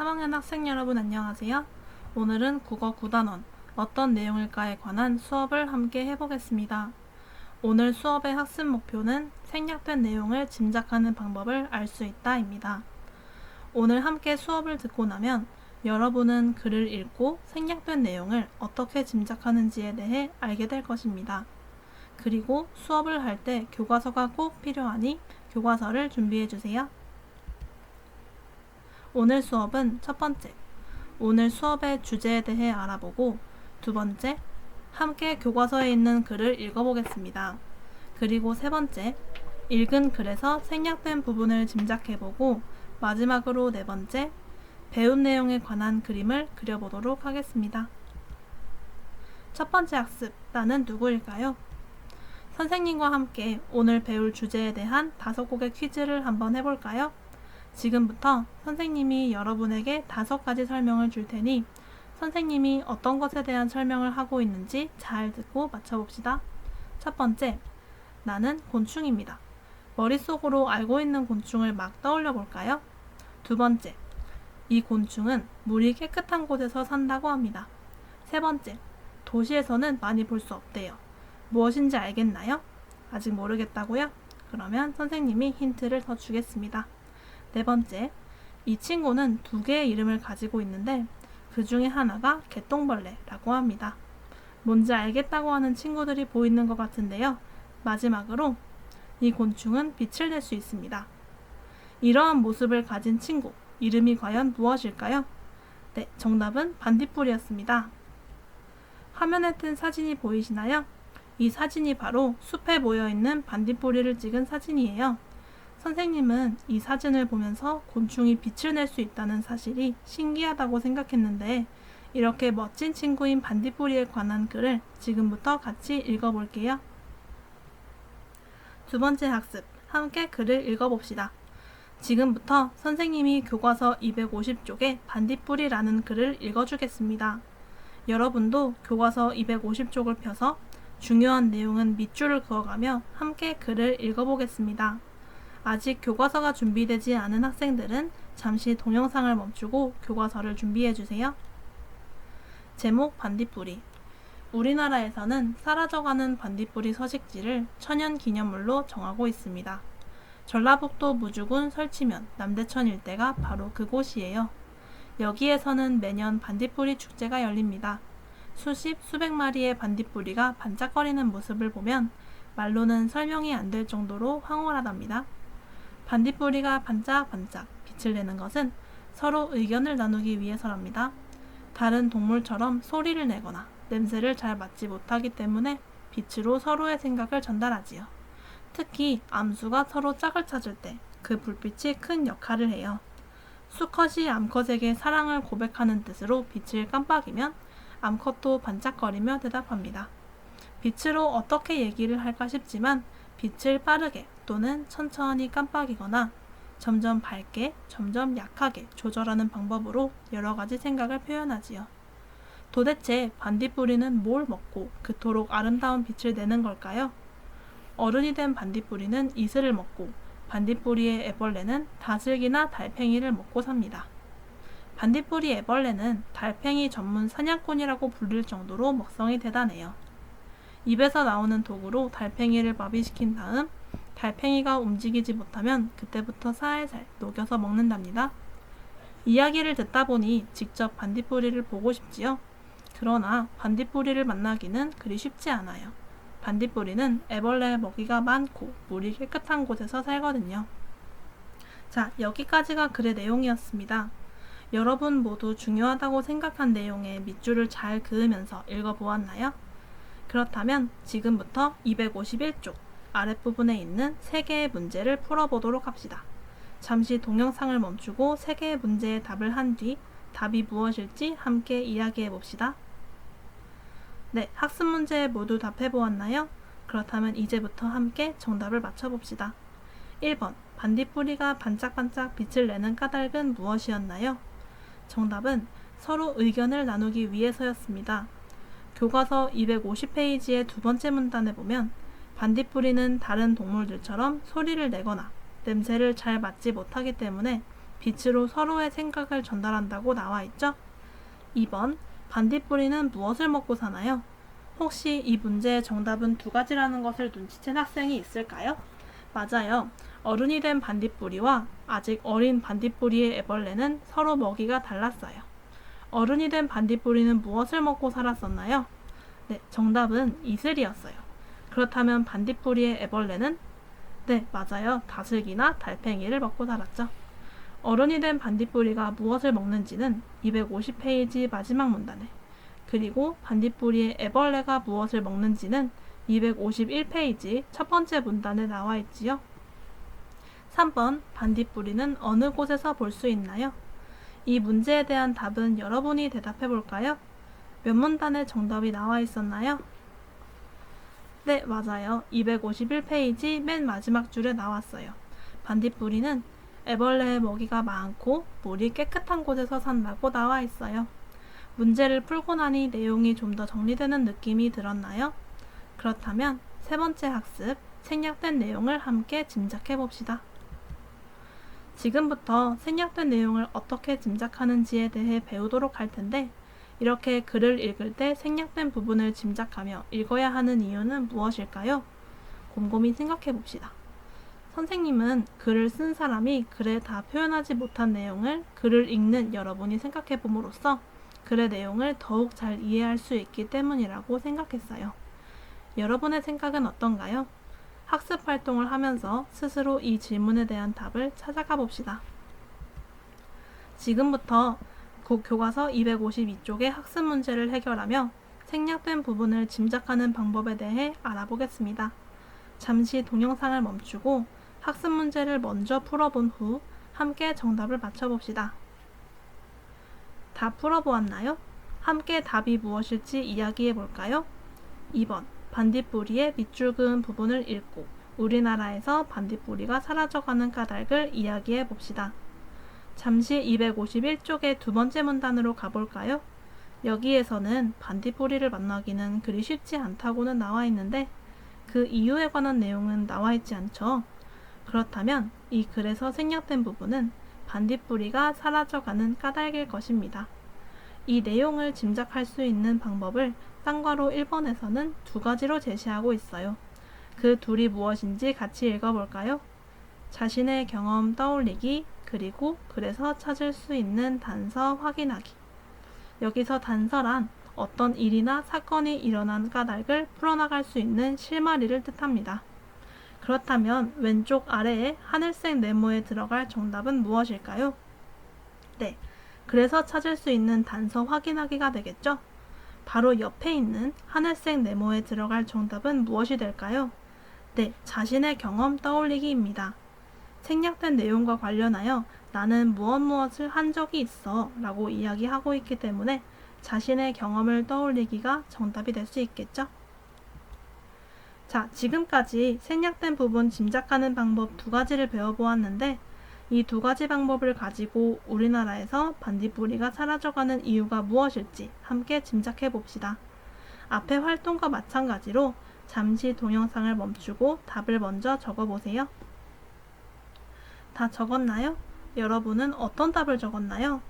3학년 학생 여러분 안녕하세요. 오늘은 국어 9단원 어떤 내용일까에 관한 수업을 함께 해보겠습니다. 오늘 수업의 학습 목표는 생략된 내용을 짐작하는 방법을 알 수 있다입니다. 오늘 함께 수업을 듣고 나면 여러분은 글을 읽고 생략된 내용을 어떻게 짐작하는지에 대해 알게 될 것입니다. 그리고 수업을 할 때 교과서가 꼭 필요하니 교과서를 준비해 주세요. 오늘 수업은 첫 번째, 오늘 수업의 주제에 대해 알아보고 두 번째, 함께 교과서에 있는 글을 읽어보겠습니다. 그리고 세 번째, 읽은 글에서 생략된 부분을 짐작해보고 마지막으로 네 번째, 배운 내용에 관한 그림을 그려보도록 하겠습니다. 첫 번째 학습, 나는 누구일까요? 선생님과 함께 오늘 배울 주제에 대한 다섯 곡의 퀴즈를 한번 해볼까요? 지금부터 선생님이 여러분에게 다섯 가지 설명을 줄 테니 선생님이 어떤 것에 대한 설명을 하고 있는지 잘 듣고 맞춰봅시다. 첫 번째, 나는 곤충입니다. 머릿속으로 알고 있는 곤충을 막 떠올려 볼까요? 두 번째, 이 곤충은 물이 깨끗한 곳에서 산다고 합니다. 세 번째, 도시에서는 많이 볼 수 없대요. 무엇인지 알겠나요? 아직 모르겠다고요? 그러면 선생님이 힌트를 더 주겠습니다. 네 번째, 이 친구는 두 개의 이름을 가지고 있는데 그 중에 하나가 개똥벌레라고 합니다. 뭔지 알겠다고 하는 친구들이 보이는 것 같은데요. 마지막으로 이 곤충은 빛을 낼 수 있습니다. 이러한 모습을 가진 친구, 이름이 과연 무엇일까요? 네, 정답은 반딧불이었습니다. 화면에 뜬 사진이 보이시나요? 이 사진이 바로 숲에 모여 있는 반딧불이를 찍은 사진이에요. 선생님은 이 사진을 보면서 곤충이 빛을 낼 수 있다는 사실이 신기하다고 생각했는데 이렇게 멋진 친구인 반딧불이에 관한 글을 지금부터 같이 읽어볼게요. 두 번째 학습, 함께 글을 읽어봅시다. 지금부터 선생님이 교과서 250쪽에 반딧불이라는 글을 읽어주겠습니다. 여러분도 교과서 250쪽을 펴서 중요한 내용은 밑줄을 그어가며 함께 글을 읽어보겠습니다. 아직 교과서가 준비되지 않은 학생들은 잠시 동영상을 멈추고 교과서를 준비해 주세요. 제목 반딧불이 우리나라에서는 사라져가는 반딧불이 서식지를 천연 기념물로 정하고 있습니다. 전라북도 무주군 설치면 남대천 일대가 바로 그곳이에요. 여기에서는 매년 반딧불이 축제가 열립니다. 수십, 수백 마리의 반딧불이가 반짝거리는 모습을 보면 말로는 설명이 안 될 정도로 황홀하답니다. 반딧불이가 반짝반짝 빛을 내는 것은 서로 의견을 나누기 위해서랍니다. 다른 동물처럼 소리를 내거나 냄새를 잘 맡지 못하기 때문에 빛으로 서로의 생각을 전달하지요. 특히 암수가 서로 짝을 찾을 때 그 불빛이 큰 역할을 해요. 수컷이 암컷에게 사랑을 고백하는 뜻으로 빛을 깜빡이면 암컷도 반짝거리며 대답합니다. 빛으로 어떻게 얘기를 할까 싶지만 빛을 빠르게 또는 천천히 깜빡이거나 점점 밝게, 점점 약하게 조절하는 방법으로 여러 가지 생각을 표현하지요. 도대체 반딧불이는 뭘 먹고 그토록 아름다운 빛을 내는 걸까요? 어른이 된 반딧불이는 이슬을 먹고 반딧불이의 애벌레는 다슬기나 달팽이를 먹고 삽니다. 반딧불이 애벌레는 달팽이 전문 사냥꾼이라고 불릴 정도로 먹성이 대단해요. 입에서 나오는 독으로 달팽이를 마비시킨 다음 달팽이가 움직이지 못하면 그때부터 살살 녹여서 먹는답니다. 이야기를 듣다 보니 직접 반딧불이를 보고 싶지요. 그러나 반딧불이를 만나기는 그리 쉽지 않아요. 반딧불이는 애벌레 먹이가 많고 물이 깨끗한 곳에서 살거든요. 자, 여기까지가 글의 내용이었습니다. 여러분 모두 중요하다고 생각한 내용의 밑줄을 잘 그으면서 읽어보았나요? 그렇다면 지금부터 251쪽 아랫부분에 있는 3개의 문제를 풀어보도록 합시다. 잠시 동영상을 멈추고 3개의 문제의 답을 한 뒤 답이 무엇일지 함께 이야기해 봅시다. 네, 학습 문제 모두 답해 보았나요? 그렇다면 이제부터 함께 정답을 맞춰봅시다. 1번, 반딧불이가 반짝반짝 빛을 내는 까닭은 무엇이었나요? 정답은 서로 의견을 나누기 위해서였습니다. 교과서 250페이지의 두 번째 문단에 보면 반딧불이는 다른 동물들처럼 소리를 내거나 냄새를 잘 맡지 못하기 때문에 빛으로 서로의 생각을 전달한다고 나와 있죠? 2번 반딧불이는 무엇을 먹고 사나요? 혹시 이 문제의 정답은 두 가지라는 것을 눈치챈 학생이 있을까요? 맞아요. 어른이 된 반딧불이와 아직 어린 반딧불이의 애벌레는 서로 먹이가 달랐어요. 어른이 된 반딧불이는 무엇을 먹고 살았었나요? 네, 정답은 이슬이었어요. 그렇다면 반딧불이의 애벌레는? 네, 맞아요. 다슬기나 달팽이를 먹고 살았죠. 어른이 된 반딧불이가 무엇을 먹는지는 250페이지 마지막 문단에 그리고 반딧불이의 애벌레가 무엇을 먹는지는 251페이지 첫 번째 문단에 나와 있지요. 3번 반딧불이는 어느 곳에서 볼 수 있나요? 이 문제에 대한 답은 여러분이 대답해 볼까요? 몇 문단에 정답이 나와 있었나요? 네, 맞아요. 251페이지 맨 마지막 줄에 나왔어요. 반딧불이는 애벌레의 먹이가 많고 물이 깨끗한 곳에서 산다고 나와 있어요. 문제를 풀고 나니 내용이 좀 더 정리되는 느낌이 들었나요? 그렇다면 세 번째 학습, 생략된 내용을 함께 짐작해 봅시다. 지금부터 생략된 내용을 어떻게 짐작하는지에 대해 배우도록 할 텐데, 이렇게 글을 읽을 때 생략된 부분을 짐작하며 읽어야 하는 이유는 무엇일까요? 곰곰이 생각해 봅시다. 선생님은 글을 쓴 사람이 글에 다 표현하지 못한 내용을 글을 읽는 여러분이 생각해 봄으로써 글의 내용을 더욱 잘 이해할 수 있기 때문이라고 생각했어요. 여러분의 생각은 어떤가요? 학습 활동을 하면서 스스로 이 질문에 대한 답을 찾아가 봅시다. 지금부터 고- 교과서 252쪽의 학습 문제를 해결하며 생략된 부분을 짐작하는 방법에 대해 알아보겠습니다. 잠시 동영상을 멈추고 학습 문제를 먼저 풀어본 후 함께 정답을 맞춰봅시다. 다 풀어보았나요? 함께 답이 무엇일지 이야기해 볼까요? 2번 반딧불이의 밑줄 그은 부분을 읽고 우리나라에서 반딧불이가 사라져가는 까닭을 이야기해 봅시다. 잠시 251쪽의 두 번째 문단으로 가볼까요? 여기에서는 반딧불이를 만나기는 그리 쉽지 않다고는 나와 있는데 그 이유에 관한 내용은 나와 있지 않죠. 그렇다면 이 글에서 생략된 부분은 반딧불이가 사라져가는 까닭일 것입니다. 이 내용을 짐작할 수 있는 방법을 쌍괄호 1번에서는 두 가지로 제시하고 있어요. 그 둘이 무엇인지 같이 읽어볼까요? 자신의 경험 떠올리기, 그리고 글에서 찾을 수 있는 단서 확인하기. 여기서 단서란 어떤 일이나 사건이 일어난 까닭을 풀어나갈 수 있는 실마리를 뜻합니다. 그렇다면 왼쪽 아래에 하늘색 네모에 들어갈 정답은 무엇일까요? 네, 그래서 찾을 수 있는 단서 확인하기가 되겠죠? 바로 옆에 있는 하늘색 네모에 들어갈 정답은 무엇이 될까요? 네, 자신의 경험 떠올리기입니다. 생략된 내용과 관련하여 나는 무엇 무엇을 한 적이 있어 라고 이야기하고 있기 때문에 자신의 경험을 떠올리기가 정답이 될 수 있겠죠? 자, 지금까지 생략된 부분 짐작하는 방법 두 가지를 배워보았는데 이 두 가지 방법을 가지고 우리나라에서 반딧불이가 사라져가는 이유가 무엇일지 함께 짐작해 봅시다. 앞의 활동과 마찬가지로 잠시 동영상을 멈추고 답을 먼저 적어 보세요. 다 적었나요? 여러분은 어떤 답을 적었나요?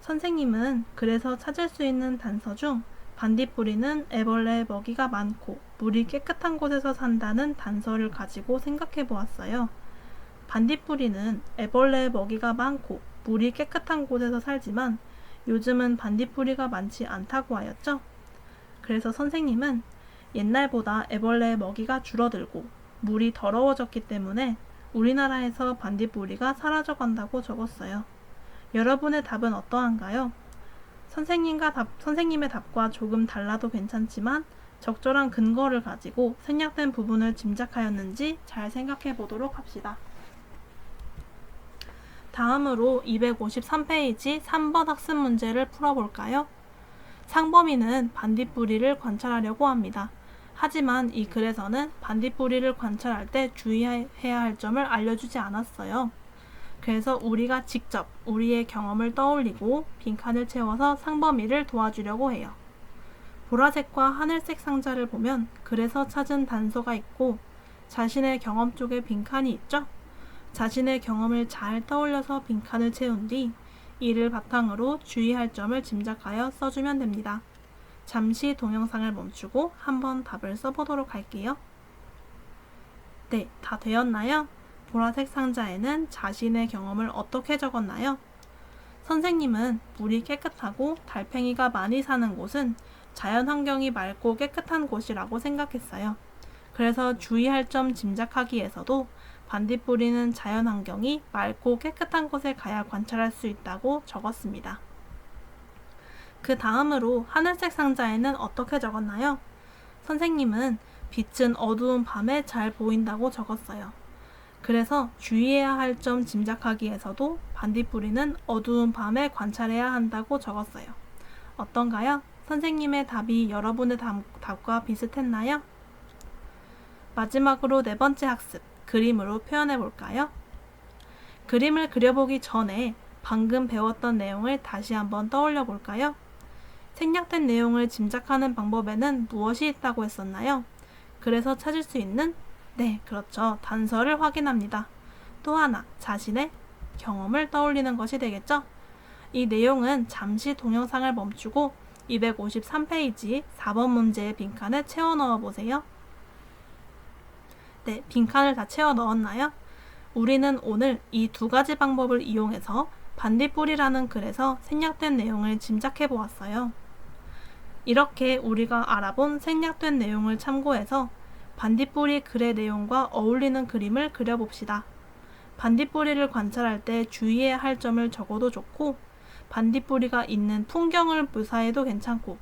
선생님은 그래서 찾을 수 있는 단서 중 반딧불이는 애벌레의 먹이가 많고 물이 깨끗한 곳에서 산다는 단서를 가지고 생각해 보았어요. 반딧불이는 애벌레의 먹이가 많고 물이 깨끗한 곳에서 살지만 요즘은 반딧불이가 많지 않다고 하였죠. 그래서 선생님은 옛날보다 애벌레의 먹이가 줄어들고 물이 더러워졌기 때문에 우리나라에서 반딧불이가 사라져 간다고 적었어요. 여러분의 답은 어떠한가요? 선생님과 답, 선생님의 답과 조금 달라도 괜찮지만 적절한 근거를 가지고 생략된 부분을 짐작하였는지 잘 생각해 보도록 합시다. 다음으로 253페이지 3번 학습 문제를 풀어볼까요? 상범이는 반딧불이를 관찰하려고 합니다. 하지만 이 글에서는 반딧불이를 관찰할 때 주의해야 할 점을 알려주지 않았어요. 그래서 우리가 직접 우리의 경험을 떠올리고 빈칸을 채워서 상범이를 도와주려고 해요. 보라색과 하늘색 상자를 보면 글에서 찾은 단서가 있고 자신의 경험 쪽에 빈칸이 있죠? 자신의 경험을 잘 떠올려서 빈칸을 채운 뒤 이를 바탕으로 주의할 점을 짐작하여 써주면 됩니다. 잠시 동영상을 멈추고 한번 답을 써보도록 할게요. 네, 다 되었나요? 보라색 상자에는 자신의 경험을 어떻게 적었나요? 선생님은 물이 깨끗하고 달팽이가 많이 사는 곳은 자연 환경이 맑고 깨끗한 곳이라고 생각했어요. 그래서 주의할 점 짐작하기에서도 반딧불이는 자연 환경이 맑고 깨끗한 곳에 가야 관찰할 수 있다고 적었습니다. 그 다음으로 하늘색 상자에는 어떻게 적었나요? 선생님은 빛은 어두운 밤에 잘 보인다고 적었어요. 그래서 주의해야 할 점 짐작하기에서도 반딧불이는 어두운 밤에 관찰해야 한다고 적었어요. 어떤가요? 선생님의 답이 여러분의 답, 답과 비슷했나요? 마지막으로 네 번째 학습, 그림으로 표현해 볼까요? 그림을 그려보기 전에 방금 배웠던 내용을 다시 한번 떠올려 볼까요? 생략된 내용을 짐작하는 방법에는 무엇이 있다고 했었나요? 그래서 찾을 수 있는 네, 그렇죠. 단서를 확인합니다. 또 하나, 자신의 경험을 떠올리는 것이 되겠죠? 이 내용은 잠시 동영상을 멈추고 253페이지 4번 문제의 빈칸에 채워 넣어 보세요. 네, 빈칸을 다 채워 넣었나요? 우리는 오늘 이 두 가지 방법을 이용해서 반딧불이라는 글에서 생략된 내용을 짐작해 보았어요. 이렇게 우리가 알아본 생략된 내용을 참고해서 반딧불이 글의 내용과 어울리는 그림을 그려봅시다. 반딧불이를 관찰할 때 주의해야 할 점을 적어도 좋고, 반딧불이가 있는 풍경을 묘사해도 괜찮고,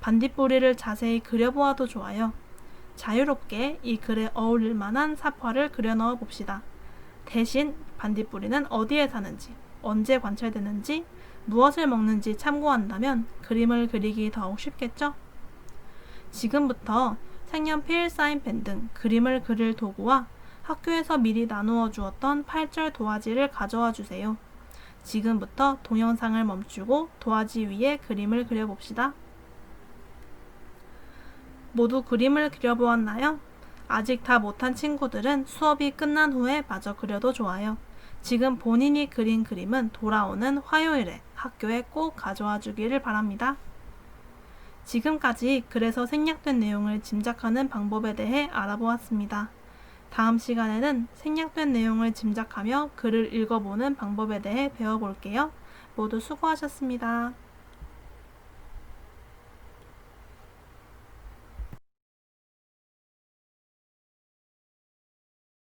반딧불이를 자세히 그려보아도 좋아요. 자유롭게 이 글에 어울릴 만한 사파를 그려 넣어 봅시다. 대신 반딧불이는 어디에 사는지, 언제 관찰되는지, 무엇을 먹는지 참고한다면 그림을 그리기 더욱 쉽겠죠? 지금부터 색연필, 사인펜 등 그림을 그릴 도구와 학교에서 미리 나누어 주었던 8절 도화지를 가져와 주세요. 지금부터 동영상을 멈추고 도화지 위에 그림을 그려봅시다. 모두 그림을 그려보았나요? 아직 다 못한 친구들은 수업이 끝난 후에 마저 그려도 좋아요. 지금 본인이 그린 그림은 돌아오는 화요일에 학교에 꼭 가져와 주기를 바랍니다. 지금까지 그래서 생략된 내용을 짐작하는 방법에 대해 알아보았습니다. 다음 시간에는 생략된 내용을 짐작하며 글을 읽어보는 방법에 대해 배워볼게요. 모두 수고하셨습니다.